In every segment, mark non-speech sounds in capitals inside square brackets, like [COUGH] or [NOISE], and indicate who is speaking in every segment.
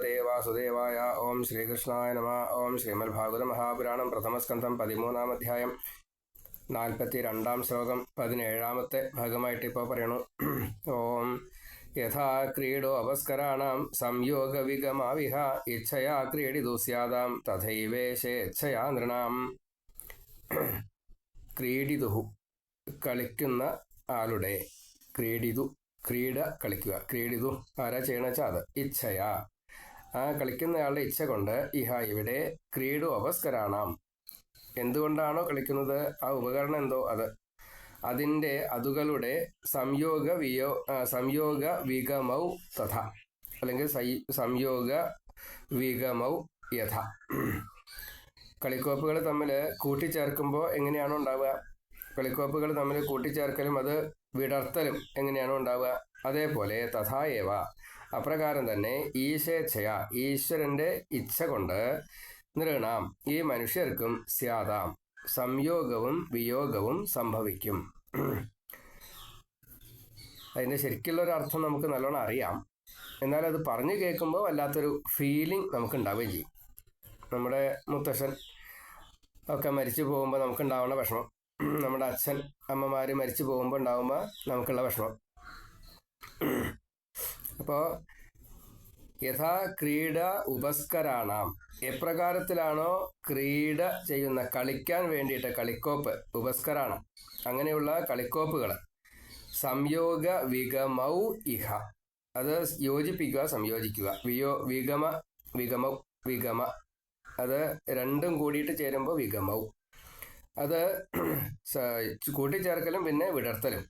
Speaker 1: ഭഗവതേ വാസുദേവായ ഓം ശ്രീകൃഷ്ണായ നമ. ഓം ശ്രീമദ്ഭാഗവത മഹാപുരാണം. പ്രഥമസ്കന്ധം പതിമൂന്നാം അധ്യായം നാൽപ്പത്തി രണ്ടാം ശ്ലോകം. പതിനേഴാമത്തെ ഭാഗമായിട്ട് ഇപ്പോൾ പറയണു. ഓം യഥാ ക്രീഡോ അപസ്കരാണാം. സംയോഗവിഗമാവിഹ ഇച്ഛയാ ക്രീഡിതു സ്യാദാം. തഥൈവേശേച്ഛയാ നൃണാം. ക്രീഡിതുഹു കളിക്കുന്ന ആളുടെ ക്രീഡിതു ക്രീഡ കളിക്കുക. ക്രീഡിതു ആരാ ചെയ്യണ അത്. ഇച്ഛയാ. ആ കളിക്കുന്നയാളുടെ ഇച്ഛ കൊണ്ട് ഇഹ ഇവിടെ ക്രീഡു അവസ്കരാണാം. എന്തുകൊണ്ടാണോ കളിക്കുന്നത്? ആ ഉപകരണം എന്തോ അത്. അതിന്റെ അതുകളുടെ സംയോഗ വിയോ സംയോഗ വിഗമൗ തഥ. അല്ലെങ്കിൽ സംയോഗ വിഗമൗ യഥ. കളിക്കോപ്പുകൾ തമ്മിൽ കൂട്ടിച്ചേർക്കുമ്പോൾ എങ്ങനെയാണോ ഉണ്ടാവുക? കളിക്കോപ്പുകൾ തമ്മിൽ കൂട്ടിച്ചേർക്കലും അത് വിടർത്തലും എങ്ങനെയാണോ ഉണ്ടാവുക? അതേപോലെ തഥായേവ അപ്രകാരം തന്നെ ഈശേച്ഛയ ഈശ്വരന്റെ ഇച്ഛ കൊണ്ട് നൃണാം. ഈ മനുഷ്യർക്കും സ്യാതാം. സംയോഗവും വിയോഗവും സംഭവിക്കും. അതിന്റെ ശരിക്കുള്ള ഒരു അർത്ഥം നമുക്ക് നല്ലോണം അറിയാം. എന്നാൽ അത് പറഞ്ഞു കേൾക്കുമ്പോൾ വല്ലാത്തൊരു ഫീലിംഗ് നമുക്ക് ഉണ്ടാവുകയും ചെയ്യും. നമ്മുടെ മുത്തശ്ശൻ ഒക്കെ മരിച്ചു പോകുമ്പോൾ നമുക്കുണ്ടാവുന്ന വിഷമം. നമ്മുടെ അച്ഛൻ അമ്മമാർ മരിച്ചു പോകുമ്പോൾ ഉണ്ടാകുമ്പോൾ നമുക്കുള്ള വിഷമം. അപ്പോൾ യഥാ ക്രീഡ ഉപസ്കരാണാം. എപ്രകാരത്തിലാണോ ക്രീഡ ചെയ്യുന്ന കളിക്കാൻ വേണ്ടിയിട്ട് കളിക്കോപ്പ് ഉപസ്കരാണ്. അങ്ങനെയുള്ള കളിക്കോപ്പുകൾ സംയോഗ വിഗമൗ ഇഹ. അത് യോജിപ്പിക്കുക സംയോജിക്കുക. വിയോ വിഗമ വിഗമൗ വിഗമ. അത് രണ്ടും കൂടിയിട്ട് ചേരുമ്പോൾ വിഗമൗ. അത് കൂട്ടിച്ചേർക്കലും പിന്നെ വിടർത്തലും.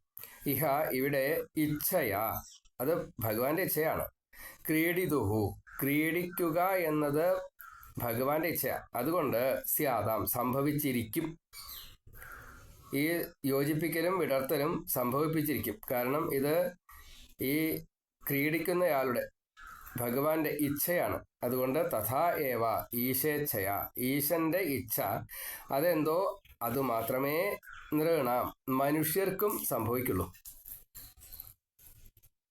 Speaker 1: ഇഹ ഇവിടെ ഇച്ഛയാ. അത് ഭഗവാന്റെ ഇച്ഛയാണ്. ക്രീഡിതുഹു. ക്രീഡിക്കുക എന്നത് ഭഗവാന്റെ ഇച്ഛ അതുകൊണ്ട് സ്യാതാം സംഭവിച്ചിരിക്കും. ഈ യോജിപ്പിക്കലും വിടർത്തലും സംഭവിപ്പിച്ചിരിക്കും. കാരണം ഇത് ഈ ക്രീഡിക്കുന്നയാളുടെ ഭഗവാന്റെ ഇച്ഛയാണ്. അതുകൊണ്ട് തഥാ ഏവ ഈശേച്ഛയ. ഈശന്റെ ഇച്ഛ അതെന്തോ അതുമാത്രമേ നൃണാം. മനുഷ്യർക്കും സംഭവിക്കുള്ളൂ.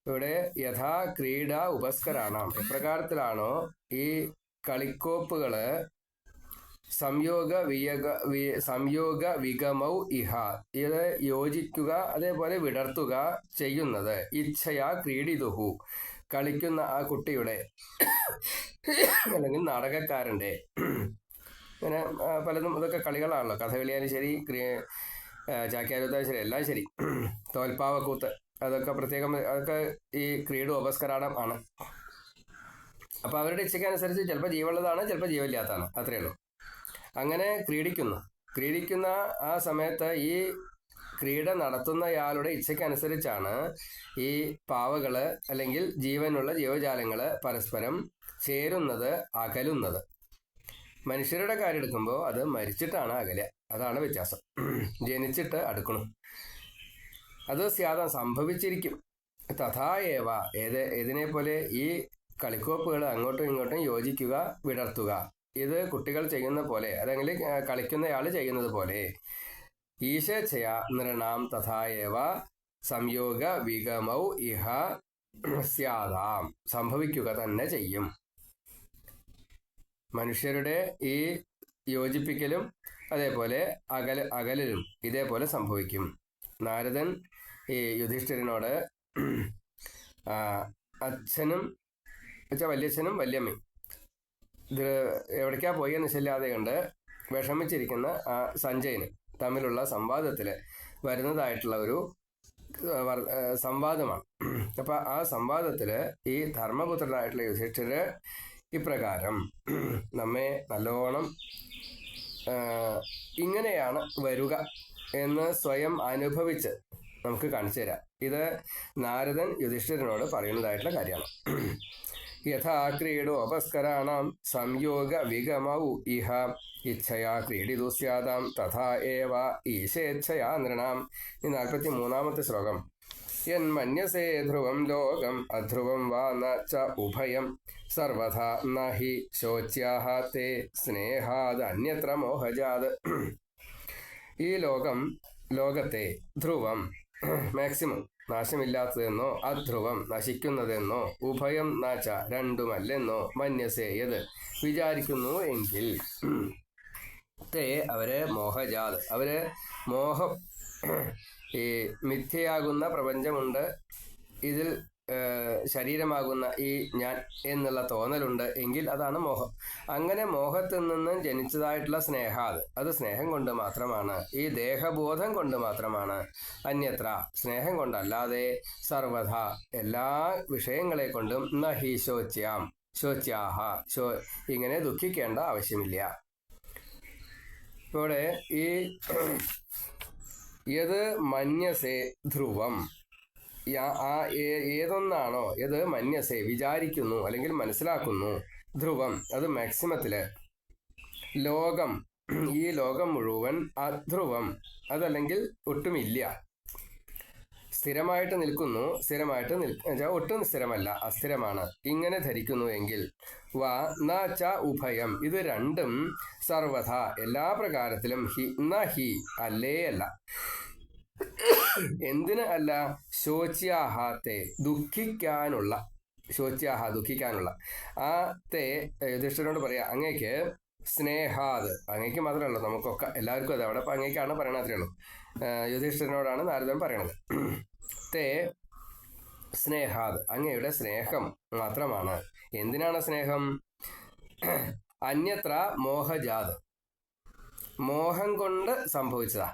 Speaker 1: ഇവിടെ യഥാ ക്രീഡ ഉപസ്കരാണ്. എപ്രകാരത്തിലാണോ ഈ കളിക്കോപ്പുകൾ സംയോഗ വിയക സംയോഗ വിഗമൗ ഇഹ ഇത് യോജിക്കുക അതേപോലെ വിടർത്തുക ചെയ്യുന്നത്. ഇച്ഛയാ ക്രീഡിതുഹു കളിക്കുന്ന ആ കുട്ടിയുടെ അല്ലെങ്കിൽ നാടകക്കാരന്റെ. ഇങ്ങനെ ആ, പലതും ഇതൊക്കെ കളികളാണല്ലോ. കഥകളിയാലും ശരി ക്രിയ ചാക്യാരുത്താലും ശരി എല്ലാം ശരി. തോൽപ്പാവക്കൂത്ത്. അതൊക്കെ പ്രത്യേകം അതൊക്കെ ഈ ക്രീഡു ഉപസ്കരാടം ആണ്. അപ്പോൾ അവരുടെ ഇച്ഛയ്ക്കനുസരിച്ച് ചിലപ്പോൾ ജീവുള്ളതാണ് ചിലപ്പോൾ ജീവില്ലാത്തതാണ് അത്രയേ ഉള്ളൂ. അങ്ങനെ ക്രീഡിക്കുന്നു. ക്രീഡിക്കുന്ന ആ സമയത്ത് ഈ ക്രീഡ നടത്തുന്നയാളുടെ ഇച്ഛയ്ക്കനുസരിച്ചാണ് ഈ പാവകൾ അല്ലെങ്കിൽ ജീവനുള്ള ജീവജാലങ്ങൾ പരസ്പരം ചേരുന്നത് അകലുന്നത്. മനുഷ്യരുടെ കാര്യം എടുക്കുമ്പോൾ അത് മരിച്ചിട്ടാണ് അകല. അതാണ് വ്യത്യാസം. ജനിച്ചിട്ട് അടുക്കണം അത് സ്യാദം സംഭവിച്ചിരിക്കും. തഥാ ഏവ ഏത് പോലെ ഈ കളിക്കോപ്പുകൾ അങ്ങോട്ടും ഇങ്ങോട്ടും യോജിക്കുക വിടർത്തുക. ഇത് കുട്ടികൾ ചെയ്യുന്ന പോലെ അല്ലെങ്കിൽ കളിക്കുന്നയാൾ ചെയ്യുന്നത് പോലെ. ഈശേച്ഛയ നൃണാം തഥാ ഏവ സംയോഗ വിഗമൗ ഇഹ സ്യാദാം. സംഭവിക്കുക തന്നെ ചെയ്യും. മനുഷ്യരുടെ ഈ യോജിപ്പിക്കലും അതേപോലെ അകല അകലലും ഇതേപോലെ സംഭവിക്കും. നാരദൻ ഈ യുധിഷ്ഠിരനോട് അച്ഛനും വെച്ചാൽ വല്യച്ഛനും വല്യമ്മയും. ഇത് എവിടേക്കാ പോയി എന്ന് ശല്യാതെ കണ്ട് വിഷമിച്ചിരിക്കുന്ന ആ സഞ്ജയന് തമ്മിലുള്ള സംവാദത്തിൽ വരുന്നതായിട്ടുള്ള ഒരു സംവാദമാണ്. അപ്പൊ ആ സംവാദത്തിൽ ഈ ധർമ്മപുത്രനായിട്ടുള്ള യുധിഷ്ഠിര് ഇപ്രകാരം നമ്മെ നല്ലോണം ഇങ്ങനെയാണ് വരുക എന്ന് സ്വയം അനുഭവിച്ച് നമുക്ക് കാണിച്ചു തരാം. ഇത് നാരദൻ യുധിഷ്ഠിരനോട് പറയുന്നതായിട്ടുള്ള കാര്യമാണ്. യഥാ ക്രീഡോ അപസ്കരാണാം സംയോഗ വിഗമൗ ഇഹ ഇച്ഛയാ ക്രീഡിതു സ്യാതാം തഥാ ഏവ ഈശേച്ഛയാ നൃണാം. ഈ നാൽപ്പത്തി മൂന്നാമത്തെ ശ്ലോകം യന്മന്യസേ ധ്രുവം ലോകം അധ്രുവം വാ ന ച ഉഭയം. സർവഥാ നഹി ഹി ശോച്യാഹ തേ സ്നേഹാത് അന്യത്ര മോഹജാത്. ഈ ലോകം ലോകത്തെ ധ്രുവം [CLEARS THROAT] മാക്സിമം നാശമില്ലാത്തതെന്നോ അധ്രുവം നശിക്കുന്നതെന്നോ ഉഭയം നാച്ച രണ്ടുമല്ലെന്നോ മന്യസേയത് വിചാരിക്കുന്നു എങ്കിൽ. [CLEARS THROAT] തേ അവരെ മോഹജാത്. അവരെ മോഹം [CLEARS THROAT] ഈ മിഥ്യയാകുന്ന പ്രപഞ്ചമുണ്ട്. ഇതിൽ ശരീരമാകുന്ന ഈ ഞാൻ എന്നുള്ള തോന്നലുണ്ട് എങ്കിൽ അതാണ് മോഹം. അങ്ങനെ മോഹത്തിൽ നിന്നും ജനിച്ചതായിട്ടുള്ള സ്നേഹാത് അത്. സ്നേഹം കൊണ്ട് മാത്രമാണ്. ഈ ദേഹബോധം കൊണ്ട് മാത്രമാണ്. അന്യത്ര സ്നേഹം കൊണ്ടല്ലാതെ സർവഥ എല്ലാ വിഷയങ്ങളെ കൊണ്ടും നഹി ശോച്യാം ശോച്യാഹ ശോ ഇങ്ങനെ ദുഃഖിക്കേണ്ട ആവശ്യമില്ല. ഇവിടെ ഈ യത് മന്യസേ ധ്രുവം. ആ ഏതൊന്നാണോ ഏത് മന്യസേ വിചാരിക്കുന്നു അല്ലെങ്കിൽ മനസ്സിലാക്കുന്നു. ധ്രുവം അത് മാക്സിമത്തിൽ. ലോകം ഈ ലോകം മുഴുവൻ അധ്രുവം അതല്ലെങ്കിൽ ഒട്ടുമില്ല. സ്ഥിരമായിട്ട് നിൽക്കുന്നു സ്ഥിരമായിട്ട് നിൽ ഒട്ടും സ്ഥിരമല്ല അസ്ഥിരമാണ്. ഇങ്ങനെ ധരിക്കുന്നു എങ്കിൽ. വ ന ച ഉഭയം ഇത് രണ്ടും സർവഥ എല്ലാ പ്രകാരത്തിലും ഹി ന ഹി അല്ലേ അല്ല. എന്തിന് അല്ല? ശോച്യാഹാത്തെ ദുഃഖിക്കാനുള്ള ശോച്യാഹ ദുഃഖിക്കാനുള്ള. ആ തേ യുധിഷ്ഠരോട് പറയാ അങ്ങേക്ക് സ്നേഹാത് അങ്ങേക്ക് ഉള്ളൂ നമുക്കൊക്കെ എല്ലാവർക്കും അത് അവിടെ അങ്ങേക്കാണ് പറയണത് അത്രേ ഉള്ളൂ. യുധിഷ്ഠിരനോടാണ് നാരദൻ പറയണത്. തേ സ്നേഹാത് അങ്ങയുടെ സ്നേഹം മാത്രമാണ്. എന്തിനാണ് സ്നേഹം? അന്യത്ര മോഹജാത്. മോഹം കൊണ്ട് സംഭവിച്ചതാ.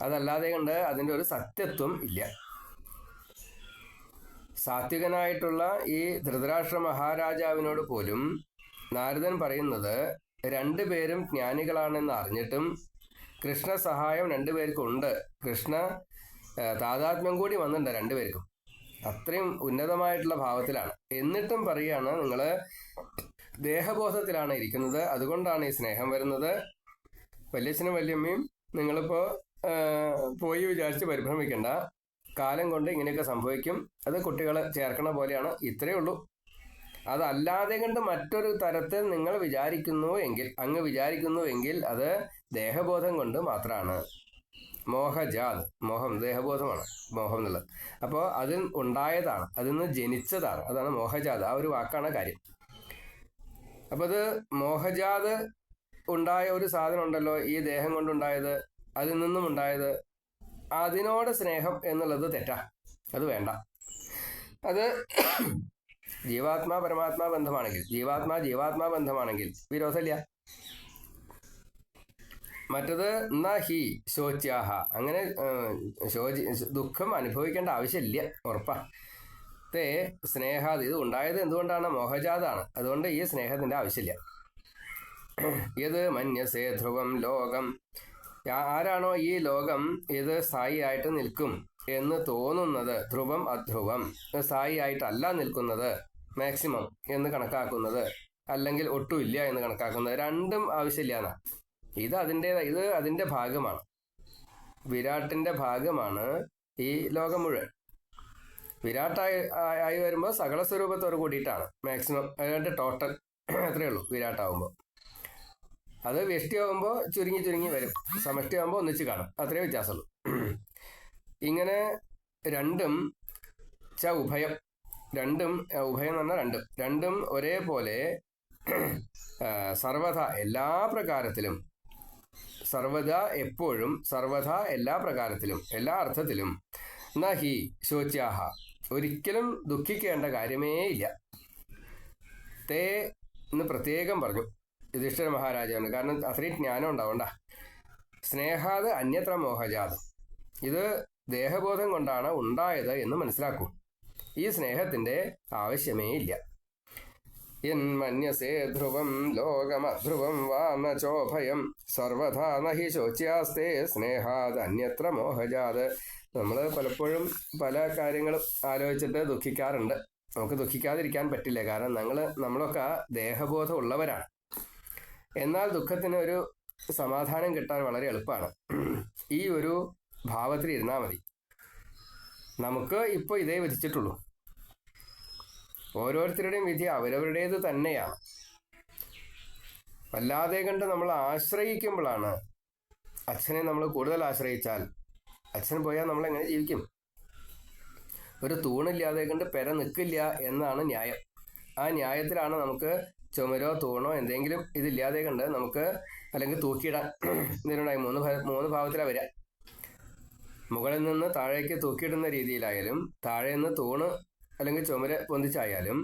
Speaker 1: അതല്ലാതെ കൊണ്ട് അതിന്റെ ഒരു സത്യത്വം ഇല്ല. സാത്വികനായിട്ടുള്ള ഈ ധൃതരാഷ്ട്ര മഹാരാജാവിനോട് പോലും നാരദൻ പറയുന്നത് രണ്ടുപേരും ജ്ഞാനികളാണെന്ന് അറിഞ്ഞിട്ടും കൃഷ്ണ സഹായം രണ്ടുപേർക്കുണ്ട് കൃഷ്ണ ആ, താതാത്മ്യം കൂടി വന്നിട്ടുണ്ട് രണ്ടുപേർക്കും അത്രയും ഉന്നതമായിട്ടുള്ള ഭാവത്തിലാണ്. എന്നിട്ടും പറയുകയാണ് നിങ്ങൾ ദേഹബോധത്തിലാണ് ഇരിക്കുന്നത്. അതുകൊണ്ടാണ് ഈ സ്നേഹം വരുന്നത്. വല്യച്ഛനും വല്യമ്മയും നിങ്ങളിപ്പോൾ പോയി വിചാരിച്ച് പരിഭ്രമിക്കണ്ട. കാലം കൊണ്ട് ഇങ്ങനെയൊക്കെ സംഭവിക്കും. അത് കുട്ടികൾ ചേർക്കണ പോലെയാണ്. ഇത്രയേ ഉള്ളൂ. അതല്ലാതെ കണ്ട് മറ്റൊരു തരത്തിൽ നിങ്ങൾ വിചാരിക്കുന്നു എങ്കിൽ അങ്ങ് വിചാരിക്കുന്നു എങ്കിൽ അത് ദേഹബോധം കൊണ്ട് മാത്രമാണ് മോഹജാത് മോഹം ദേഹബോധമാണ്. മോഹം എന്നുള്ളത്. അപ്പോൾ അതിൽ ഉണ്ടായതാണ്. അതിൽ നിന്ന് ജനിച്ചതാണ്. അതാണ് മോഹജാത് ആ ഒരു വാക്കാണ് കാര്യം. അപ്പോൾ അത് മോഹജാത് ഉണ്ടായ ഒരു സാധനം ഉണ്ടല്ലോ ഈ ദേഹം കൊണ്ടുണ്ടായത്. അതിൽ നിന്നും ഉണ്ടായത് അതിനോട് സ്നേഹം എന്നുള്ളത് തെറ്റാ. അത് വേണ്ട. അത് ജീവാത്മാ പരമാത്മാ ബന്ധമാണെങ്കിൽ ജീവാത്മാ ജീവാത്മാ ബന്ധമാണെങ്കിൽ വിരോധമില്ല. മറ്റത് ന ഹി ശോച്യാഹ. അങ്ങനെ ശോചി ദുഃഖം അനുഭവിക്കേണ്ട ആവശ്യമില്ല. ഉറപ്പാ. തേ സ്നേഹാത് ഇത് ഉണ്ടായത് എന്തുകൊണ്ടാണ്? മോഹജാതാണ്. അതുകൊണ്ട് ഈ സ്നേഹത്തിന്റെ ആവശ്യമില്ല. ഇത് മന്യസേ ധ്രുവം ലോകം ആരാണോ ഈ ലോകം ഇത് സ്ഥായിയായിട്ട് നിൽക്കും എന്ന് തോന്നുന്നത് ധ്രുവം അധ്രുവം. സ്ഥായിയായിട്ടല്ല നിൽക്കുന്നത് മാക്സിമം എന്ന് കണക്കാക്കുന്നത് അല്ലെങ്കിൽ ഒട്ടുമില്ല എന്ന് കണക്കാക്കുന്നത് രണ്ടും ആവശ്യമില്ല എന്നാ ഇത് അതിന്റെ ഇത് അതിന്റെ ഭാഗമാണ്. വിരാട്ടിന്റെ ഭാഗമാണ് ഈ ലോകം മുഴുവൻ. വിരാട്ടായി ആയി വരുമ്പോൾ സകല സ്വരൂപത്തോട് കൂടിയിട്ടാണ് മാക്സിമം അതിന്റെ ടോട്ടൽ അത്രയേ ഉള്ളൂ വിരാട്ടാവുമ്പോൾ. അത് വ്യഷ്ടിയാവുമ്പോൾ ചുരുങ്ങി ചുരുങ്ങി വരും. സമഷ്ടിയാവുമ്പോൾ ഒന്നിച്ച് കാണും. അത്രേ വ്യത്യാസമുള്ളൂ. [CLEARS THROAT] ഇങ്ങനെ രണ്ടും ച ഉഭയം. രണ്ടും ഉഭയം എന്ന് പറഞ്ഞാൽ രണ്ടും. രണ്ടും ഒരേപോലെ [CLEARS THROAT] സർവത എല്ലാ പ്രകാരത്തിലും സർവത എപ്പോഴും സർവഥ എല്ലാ പ്രകാരത്തിലും എല്ലാ അർത്ഥത്തിലും ന ഹി ശോച്യാഹ. ഒരിക്കലും ദുഃഖിക്കേണ്ട കാര്യമേ ഇല്ല തേ എന്ന് പ്രത്യേകം പറഞ്ഞു. യുധിഷ്ഠിര മഹാരാജാവിന് കാരണം അത്രയും ജ്ഞാനം ഉണ്ടാവണ്ട സ്നേഹാത് അന്യത്ര മോഹജാത്. ഇത് ദേഹബോധം കൊണ്ടാണ് ഉണ്ടായത് എന്ന് മനസ്സിലാക്കൂ. ഈ സ്നേഹത്തിന്റെ ആവശ്യമേ ഇല്ല. യന്മന്യസേ ധ്രുവം ലോകമധ്രുവം വാ ന ചോഭയം സർവഥാ നഹി ശോച്യാസ്തേ സ്നേഹാത് അന്യത്ര മോഹജാത്. നമ്മൾ പലപ്പോഴും പല കാര്യങ്ങളും ആലോചിച്ചിട്ട് ദുഃഖിക്കാറുണ്ട്. നമുക്ക് ദുഃഖിക്കാതിരിക്കാൻ പറ്റില്ല. കാരണം ഞങ്ങൾ നമ്മളൊക്കെ ദേഹബോധം ഉള്ളവരാണ്. എന്നാൽ ദുഃഖത്തിന് ഒരു സമാധാനം കിട്ടാൻ വളരെ എളുപ്പമാണ്. ഈ ഒരു ഭാവത്തിൽ ഇരുന്നാൽ മതി. നമുക്ക് ഇപ്പോൾ ഇതേ വിധിച്ചിട്ടുള്ളൂ. ഓരോരുത്തരുടെയും വിധി അവരവരുടേത് തന്നെയാണ് വല്ലാതെ കണ്ട് നമ്മൾ ആശ്രയിക്കുമ്പോഴാണ് അച്ഛനെ നമ്മൾ കൂടുതൽ ആശ്രയിച്ചാൽ അച്ഛൻ പോയാൽ നമ്മൾ എങ്ങനെ ജീവിക്കും? ഒരു തൂണില്ലാതെ കണ്ട് പെര നിൽക്കില്ല എന്നാണ് ന്യായം. ആ ന്യായത്തിലാണ് നമുക്ക് ചുമരോ തൂണോ എന്തെങ്കിലും ഇതില്ലാതെ കണ്ട് നമുക്ക് അല്ലെങ്കിൽ തൂക്കിയിടാൻ ഇതിനുണ്ടായി. മൂന്ന് മൂന്ന് ഭാവത്തിലാണ് വരിക. മുകളിൽ നിന്ന് താഴേക്ക് തൂക്കിയിടുന്ന രീതിയിലായാലും താഴെ നിന്ന് തൂണ് അല്ലെങ്കിൽ ചുമര് പൊന്തിച്ചായാലും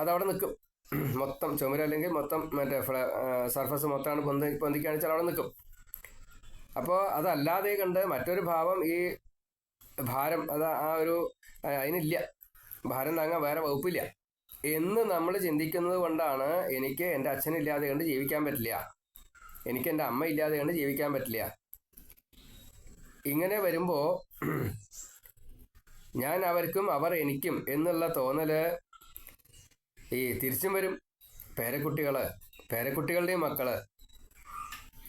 Speaker 1: അതവിടെ നിൽക്കും. മൊത്തം ചുമര് അല്ലെങ്കിൽ മൊത്തം മറ്റേ സർഫസ് മൊത്തമാണ് പൊന്തി പൊന്തിക്കുകയാണെന്ന് വെച്ചാൽ അവിടെ നിൽക്കും. അപ്പോൾ അതല്ലാതെ കണ്ട് മറ്റൊരു ഭാവം ഈ ഭാരം അത് ആ ഒരു അതിനില്ല. ഭാരം താങ്ങാൻ വേറെ വകുപ്പില്ല. എന്ന് നമ്മൾ ചിന്തിക്കുന്നത് കൊണ്ടാണ് എനിക്ക് എന്റെ അച്ഛനില്ലാതെ കണ്ട് ജീവിക്കാൻ പറ്റില്ല. എനിക്ക് എന്റെ അമ്മ ഇല്ലാതെ കണ്ട് ജീവിക്കാൻ പറ്റില്ല. ഇങ്ങനെ വരുമ്പോൾ ഞാൻ അവർക്കും അവർ എനിക്കും എന്നുള്ള തോന്നൽ ഈ തിരിച്ചും വരും. പേരക്കുട്ടികൾ പേരക്കുട്ടികളുടെയും മക്കൾ.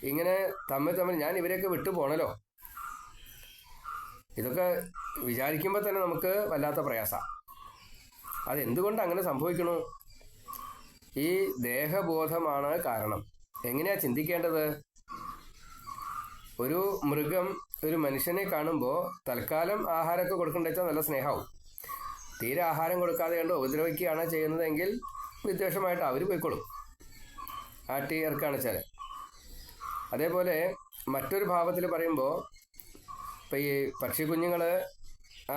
Speaker 1: ഇങ്ങനെ തമ്മിൽ തമ്മിൽ ഞാൻ ഇവരെയൊക്കെ വിട്ടു പോണല്ലോ. ഇതൊക്കെ വിചാരിക്കുമ്പോൾ തന്നെ നമുക്ക് വല്ലാത്ത പ്രയാസ. അതെന്തുകൊണ്ട് അങ്ങനെ സംഭവിക്കണു? ഈ ദേഹബോധമാണ് കാരണം. എങ്ങനെയാ ചിന്തിക്കേണ്ടത്? ഒരു മൃഗം ഒരു മനുഷ്യനെ കാണുമ്പോൾ തൽക്കാലം ആഹാരമൊക്കെ കൊടുക്കേണ്ട വെച്ചാൽ നല്ല സ്നേഹമാവും തീരെ ആഹാരം കൊടുക്കാതെ കണ്ട് ഉപദ്രവിക്കുകയാണ് ചെയ്യുന്നതെങ്കിൽ വിദ്വേഷമായിട്ട് അവർ പോയിക്കൊള്ളും ആട്ടി ഇറക്കുകയാണ് വെച്ചാൽ അതേപോലെ മറ്റൊരു ഭാവത്തിൽ പറയുമ്പോൾ ഇപ്പം ഈ പക്ഷി കുഞ്ഞുങ്ങൾ ആ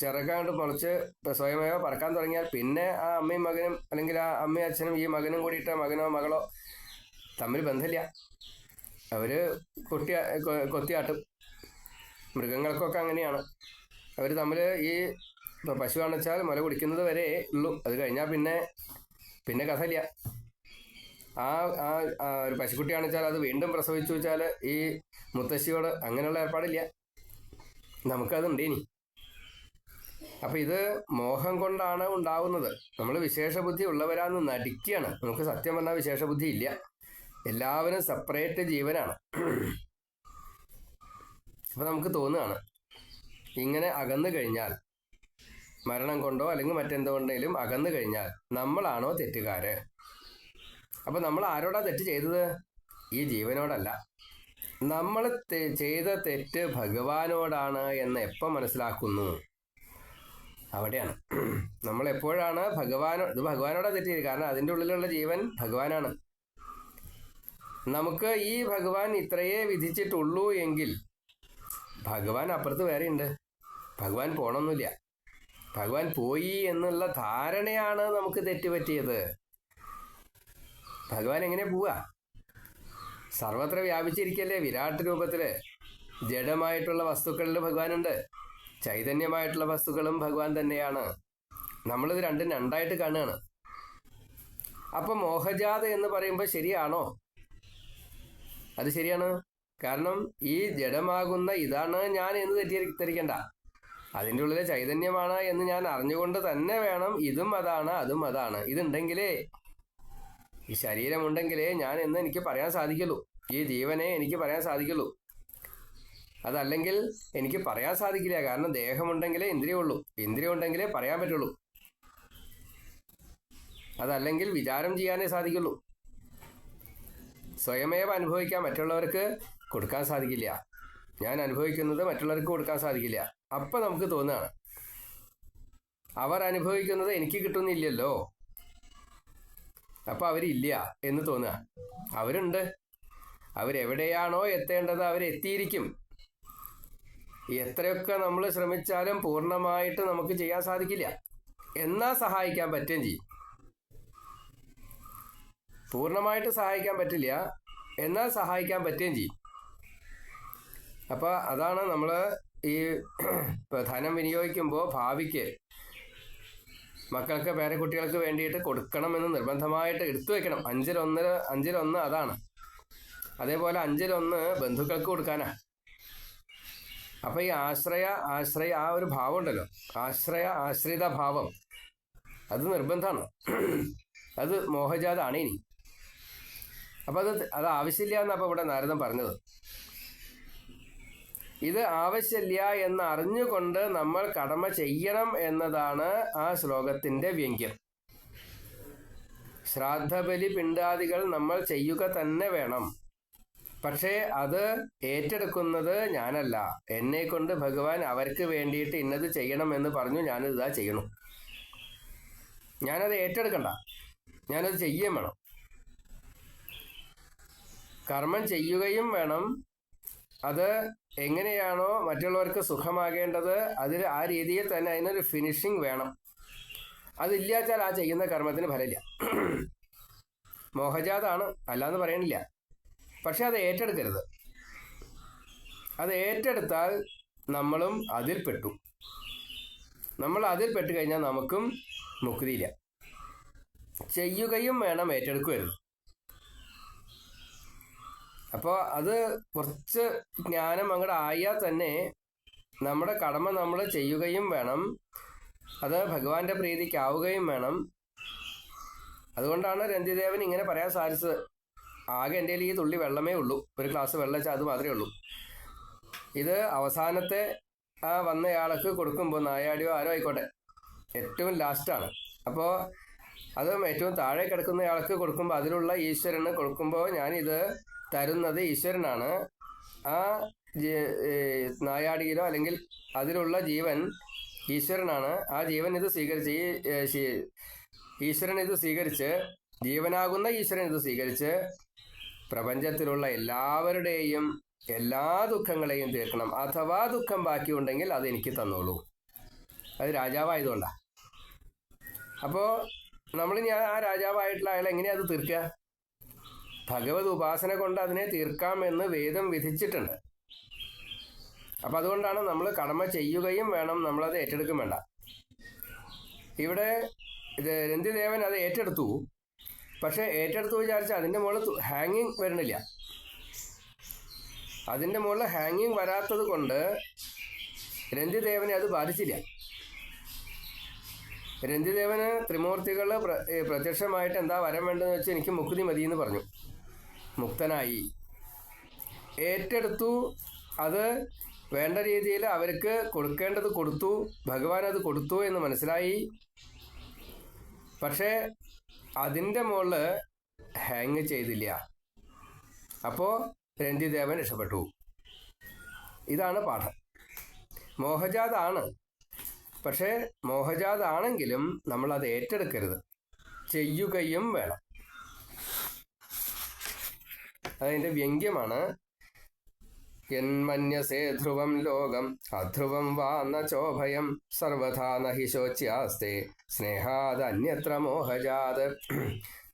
Speaker 1: ചെറുക്കായിട്ട് മുളച്ച് സ്വയമേവ പറക്കാൻ തുടങ്ങിയാൽ പിന്നെ ആ അമ്മയും മകനും അല്ലെങ്കിൽ ആ അമ്മയും അച്ഛനും ഈ മകനും കൂടിയിട്ട് മകനോ മകളോ തമ്മിൽ ബന്ധമില്ല. അവർ കൊട്ടി കൊത്തിയാട്ടും. മൃഗങ്ങൾക്കൊക്കെ അങ്ങനെയാണ്. അവർ തമ്മിൽ ഈ ഇപ്പോൾ പശുവാണെന്ന് വെച്ചാൽ മുല കുടിക്കുന്നത് വരെ ഉള്ളൂ. അത് കഴിഞ്ഞാൽ പിന്നെ പിന്നെ കഥയില്ല. ആ ആ ഒരു പശുക്കുട്ടിയാണെന്ന് വെച്ചാൽ അത് വീണ്ടും പ്രസവിച്ചു വെച്ചാൽ ഈ മുത്തശ്ശിയോട് അങ്ങനെയുള്ള ഏർപ്പാടില്ല. നമുക്കതുണ്ട് ഇനി. അപ്പൊ ഇത് മോഹം കൊണ്ടാണ് ഉണ്ടാവുന്നത്. നമ്മൾ വിശേഷ ബുദ്ധി ഉള്ളവരാന്ന് നടിക്കുകയാണ് നമുക്ക് സത്യം പറഞ്ഞാൽ വിശേഷ ബുദ്ധി ഇല്ല. എല്ലാവരും സെപ്പറേറ്റ് ജീവനാണ്. അപ്പൊ നമുക്ക് തോന്നുകയാണ് ഇങ്ങനെ അകന്നു കഴിഞ്ഞാൽ മരണം കൊണ്ടോ അല്ലെങ്കിൽ മറ്റെന്തുകൊണ്ടെങ്കിലും അകന്നു കഴിഞ്ഞാൽ നമ്മളാണോ തെറ്റുകാര്? അപ്പൊ നമ്മൾ ആരോടാ തെറ്റ് ചെയ്തത്? ഈ ജീവനോടല്ല. നമ്മൾ ചെയ്ത തെറ്റ് ഭഗവാനോടാണ് എന്ന് എപ്പം മനസ്സിലാക്കുന്നു? അവിടെയാണ്. നമ്മൾ എപ്പോഴാണ് ഭഗവാനോ ഇത് ഭഗവാനോടാ തെറ്റിയത്. കാരണം അതിന്റെ ഉള്ളിലുള്ള ജീവൻ ഭഗവാനാണ്. നമുക്ക് ഈ ഭഗവാൻ ഇത്രയേ വിധിച്ചിട്ടുള്ളൂ എങ്കിൽ ഭഗവാൻ അപ്പുറത്ത് വേറെ ഉണ്ട്. ഭഗവാൻ പോണൊന്നുമില്ല. ഭഗവാൻ പോയി എന്നുള്ള ധാരണയാണ് നമുക്ക് തെറ്റുപറ്റിയത്. ഭഗവാൻ എങ്ങനെ പോവാ? സർവത്ര വ്യാപിച്ചിരിക്കല്ലേ വിരാട് രൂപത്തിൽ ജഡമായിട്ടുള്ള വസ്തുക്കളിൽ ഭഗവാനുണ്ട്. ചൈതന്യമായിട്ടുള്ള വസ്തുക്കളും ഭഗവാൻ തന്നെയാണ്. നമ്മളിത് രണ്ടും രണ്ടായിട്ട് കാണുകയാണ്. അപ്പൊ മോഹജാത എന്ന് പറയുമ്പോൾ ശരിയാണോ? അത് ശരിയാണ്. കാരണം ഈ ജഡമാകുന്ന ഇതാണ് ഞാൻ എന്ന് തെറ്റിദ്ധരിക്കണ്ട അതിന്റെ ഉള്ളിലെ ചൈതന്യമാണ് എന്ന് ഞാൻ അറിഞ്ഞുകൊണ്ട് തന്നെ വേണം ഇതും അതാണ് അതും അതാണ്. ഇതുണ്ടെങ്കിലേ ഈ ശരീരമുണ്ടെങ്കിലേ ഞാൻ എന്ന് എനിക്ക് പറയാൻ സാധിക്കുള്ളൂ. ഈ ജീവനെ എനിക്ക് പറയാൻ സാധിക്കുള്ളൂ. അതല്ലെങ്കിൽ എനിക്ക് പറയാൻ സാധിക്കില്ല. കാരണം ദേഹമുണ്ടെങ്കിലേ ഇന്ദ്രിയമുള്ളൂ ഇന്ദ്രിയം ഉണ്ടെങ്കിലേ പറയാൻ പറ്റുള്ളൂ. അതല്ലെങ്കിൽ വിചാരം ചെയ്യാനേ സാധിക്കുള്ളൂ. സ്വയമേവ അനുഭവിക്കാൻ മറ്റുള്ളവർക്ക് കൊടുക്കാൻ സാധിക്കില്ല. ഞാൻ അനുഭവിക്കുന്നത് മറ്റുള്ളവർക്ക് കൊടുക്കാൻ സാധിക്കില്ല. അപ്പൊ നമുക്ക് തോന്നുകയാണ് അവർ അനുഭവിക്കുന്നത് എനിക്ക് കിട്ടുന്നില്ലല്ലോ. അപ്പൊ അവരില്ല എന്ന് തോന്നുക. അവരുണ്ട്. അവരെവിടെയാണോ എത്തേണ്ടത് അവരെത്തിയിരിക്കും. എത്രയൊക്കെ നമ്മൾ ശ്രമിച്ചാലും പൂർണമായിട്ട് നമുക്ക് ചെയ്യാൻ സാധിക്കില്ല. എന്നാ സഹായിക്കാൻ പറ്റുകയും ചെയ്യും. പൂർണമായിട്ട് സഹായിക്കാൻ പറ്റില്ല എന്നാൽ സഹായിക്കാൻ പറ്റുകയും ചെയ്യും. അപ്പോൾ അതാണ് നമ്മൾ ഈ ധനം വിനിയോഗിക്കുമ്പോൾ ഭാവിക്ക് മക്കൾക്ക് പേരക്കുട്ടികൾക്ക് വേണ്ടിയിട്ട് കൊടുക്കണമെന്ന് നിർബന്ധമായിട്ട് എടുത്തു വെക്കണം. അഞ്ചിലൊന്നര അഞ്ചിലൊന്ന് അതാണ്. അതേപോലെ അഞ്ചിലൊന്ന് ബന്ധുക്കൾക്ക് കൊടുക്കാനാ. അപ്പൊ ഈ ആശ്രയ ആശ്രയ ആ ഒരു ഭാവം ഉണ്ടല്ലോ ആശ്രയ ആശ്രിത ഭാവം. അത് നിർബന്ധമാണ്. അത് മോഹജാതാണ് ഇനി. അപ്പൊ അത് അത് ആവശ്യമില്ല എന്നപ്പോ ഇവിടെ നാരദൻ പറഞ്ഞത്. ഇത് ആവശ്യമില്ല എന്ന് അറിഞ്ഞുകൊണ്ട് നമ്മൾ കടമ ചെയ്യണം എന്നതാണ് ആ ശ്ലോകത്തിന്റെ വ്യംഗ്യം. ശ്രാദ്ധബലി പിണ്ടാദികൾ നമ്മൾ ചെയ്യുക തന്നെ വേണം. പക്ഷേ അത് ഏറ്റെടുക്കുന്നത് ഞാനല്ല. എന്നെ കൊണ്ട് ഭഗവാൻ അവർക്ക് വേണ്ടിയിട്ട് ഇന്നത് ചെയ്യണം എന്ന് പറഞ്ഞു ഞാനിത് ഇതാ ചെയ്യണം ഞാനത് ഏറ്റെടുക്കണ്ട. ഞാനത് ചെയ്യുകയും വേണം. കർമ്മം ചെയ്യുകയും വേണം. അത് എങ്ങനെയാണോ മറ്റുള്ളവർക്ക് സുഖമാകേണ്ടത് അതിൽ ആ രീതിയിൽ തന്നെ അതിനൊരു ഫിനിഷിങ് വേണം. അതില്ലാച്ചാൽ ആ ചെയ്യുന്ന കർമ്മത്തിന് ഫലമില്ല. മോഹജാതാണ് അല്ലാന്ന് പറയണില്ല. പക്ഷെ അത് ഏറ്റെടുക്കരുത്. അത് ഏറ്റെടുത്താൽ നമ്മളും അതിൽ പെട്ടു നമ്മൾ അതിൽ പെട്ട് കഴിഞ്ഞാൽ നമുക്കും മുക്തിയില്ല. ചെയ്യുകയും വേണം ഏറ്റെടുക്കുമായിരുന്നു അപ്പോൾ അത് കുറച്ച് ജ്ഞാനം അങ്ങോട്ട് ആയാൽ തന്നെ നമ്മുടെ കടമ നമ്മൾ ചെയ്യുകയും വേണം. അത് ഭഗവാന്റെ പ്രീതിക്കാവുകയും വേണം. അതുകൊണ്ടാണ് രന്തിദേവൻ ഇങ്ങനെ പറയാൻ സാധിച്ചത്. ആകെ എന്റെ ഈ തുള്ളി വെള്ളമേ ഉള്ളൂ. ഒരു ഗ്ലാസ് വെള്ളം വെച്ചാൽ അത് മാത്രമേ ഉള്ളൂ. ഇത് അവസാനത്തെ ആ വന്നയാൾക്ക് കൊടുക്കുമ്പോൾ നായാടിയോ ആരോ ആയിക്കോട്ടെ. ഏറ്റവും ലാസ്റ്റാണ്. അപ്പോൾ അതും ഏറ്റവും താഴെ കിടക്കുന്നയാൾക്ക് കൊടുക്കുമ്പോൾ അതിലുള്ള ഈശ്വരന് കൊടുക്കുമ്പോൾ ഞാനിത് തരുന്നത് ഈശ്വരനാണ്. ആ നായാടിയിലോ അല്ലെങ്കിൽ അതിലുള്ള ജീവൻ ഈശ്വരനാണ്. ആ ജീവൻ ഇത് സ്വീകരിച്ച് ഈശ്വരൻ ഇത് സ്വീകരിച്ച് ജീവനാകുന്ന ഈശ്വരൻ ഇത് സ്വീകരിച്ച് പ്രപഞ്ചത്തിലുള്ള എല്ലാവരുടെയും എല്ലാ ദുഃഖങ്ങളെയും തീർക്കണം. അഥവാ ദുഃഖം ബാക്കിയുണ്ടെങ്കിൽ അത് എനിക്ക് തന്നോളൂ. അത് രാജാവായതുകൊണ്ടാണ് അപ്പോൾ നമ്മൾ ഞാൻ ആ രാജാവായിട്ടുള്ള അയാൾ എങ്ങനെയാ അത് തീർക്കുക ഭഗവത് ഉപാസന കൊണ്ട് അതിനെ തീർക്കാം എന്ന് വേദം വിധിച്ചിട്ടുണ്ട്. അപ്പം അതുകൊണ്ടാണ് നമ്മൾ കടമ ചെയ്യുകയും വേണം നമ്മളത് ഏറ്റെടുക്കും വേണ്ട. ഇവിടെ ഇത് രന്തിദേവൻ അത് ഏറ്റെടുത്തു. പക്ഷേ ഏറ്റെടുത്ത് വിചാരിച്ചാൽ അതിന്റെ മുകളിൽ ഹാങ്ങിങ് വരുന്നില്ല. അതിന്റെ മുകളിൽ ഹാങ്ങിങ് വരാത്തത് കൊണ്ട് രഞ്ജിദേവനെ അത് ബാധിച്ചില്ല. രഞ്ജിദേവന് ത്രിമൂർത്തികൾ പ്രത്യക്ഷമായിട്ട് എന്താ വരം വേണ്ടതെന്ന് വെച്ചാൽ എനിക്ക് മുക്തി മതി എന്ന് പറഞ്ഞു. മുക്തനായി. ഏറ്റെടുത്തു. അത് വേണ്ട രീതിയിൽ അവർക്ക് കൊടുക്കേണ്ടത് കൊടുത്തു. ഭഗവാൻ അത് കൊടുത്തു എന്ന് മനസ്സിലായി. പക്ഷേ അതിന്റെ മുകളിൽ ഹാങ് ചെയ്തില്ല. അപ്പോൾ രഞ്ജിദേവൻ രക്ഷപ്പെട്ടു. ഇതാണ് പാഠം. മോഹജാതാണ്. പക്ഷേ മോഹജാതാണെങ്കിലും നമ്മൾ അത് ഏറ്റെടുക്കരുത്. ചെയ്യുകയും വേണം. അതിന്റെ വ്യംഗ്യമാണ് യന്മന്യസേ ധ്രുവം ലോകം അധ്രുവം വാ ന ചോഭയം സർവഥാ നഹി ശോച്യാസ്തേ സ്നേഹാദന്യത്ര മോഹജാത്.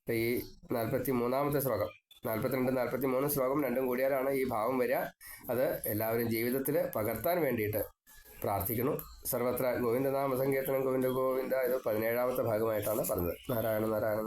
Speaker 1: മോഹജാത് ഈ നാൽപ്പത്തി മൂന്നാമത്തെ ശ്ലോകം നാൽപ്പത്തിരണ്ട് നാൽപ്പത്തി മൂന്ന് ശ്ലോകം രണ്ടും കൂടിയാലാണ് ഈ ഭാവം വരിക. അത് എല്ലാവരും ജീവിതത്തിൽ പകർത്താൻ വേണ്ടിയിട്ട് പ്രാർത്ഥിക്കുന്നു. സർവത്ര ഗോവിന്ദനാമ സങ്കീർത്തനം ഗോവിന്ദ ഗോവിന്ദ ഇത് പതിനേഴാമത്തെ ഭാഗമായിട്ടാണ് പറഞ്ഞത്. നാരായണ നാരായണ